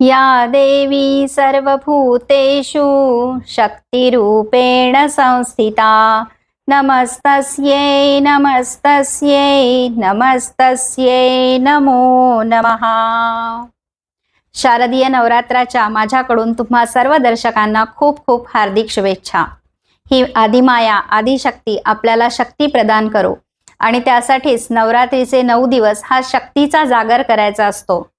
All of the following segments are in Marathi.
या देवी सर्वभूतेषु शक्तिरूपेण संस्थिता। नमस्तस्यै नमस्तस्यै नमस्तस्यै नमो नमः। शारदीय नवरात्राच्या माझ्याकडून तुम्हा सर्व दर्शकांना खूप खूप हार्दिक शुभेच्छा. ही आदिमाया आदिशक्ती आपल्याला शक्ती प्रदान करो. आणि त्यासाठीच नवरात्रीचे नऊ दिवस हा शक्तीचा जागर करायचा असतो.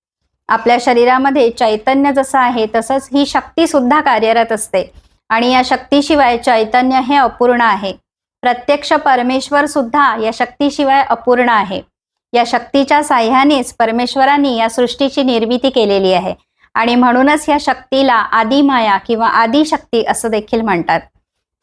आपल्या शरीरामध्ये चैतन्य जसं आहे तसंच ही शक्ती सुद्धा कार्यरत असते. आणि या शक्तीशिवाय चैतन्य हे अपूर्ण आहे. प्रत्यक्ष परमेश्वर सुद्धा या शक्तीशिवाय अपूर्ण आहे. या शक्तीच्या साह्यानेच परमेश्वरांनी या सृष्टीची निर्मिती केलेली आहे. आणि म्हणूनच या शक्तीला आदिमाया किंवा आदिशक्ती असं देखील म्हणतात.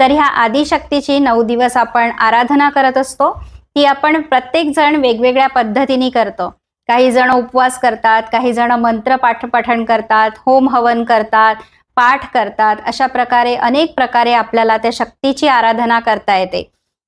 तर ह्या आदिशक्तीची नऊ दिवस आपण आराधना करत असतो. ती आपण प्रत्येक जण वेगवेगळ्या पद्धतीने करतो. काही जण उपवास करतात काही जण मंत्र पाठ पठण करतात होम हवन करतात पाठ करतात अशा प्रकारे अनेक प्रकारे आपल्याला त्या शक्तीची आराधना करता येते.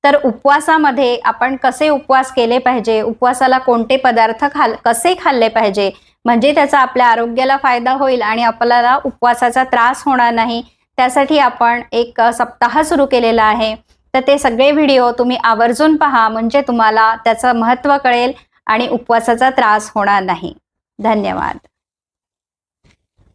तर उपवासामध्ये आपण कसे उपवास केले पाहिजे उपवासाला कोणते पदार्थ खाल कसे खाल्ले पाहिजे म्हणजे त्याचा आपल्या आरोग्याला फायदा होईल आणि आपल्याला उपवासाचा त्रास होणार नाही त्यासाठी आपण एक सप्ताह सुरू केलेला आहे. तर ते सगळे व्हिडिओ तुम्ही आवर्जून पहा म्हणजे तुम्हाला त्याचं महत्त्व कळेल आणि उपवासाचा त्रास होणार नाही. धन्यवाद.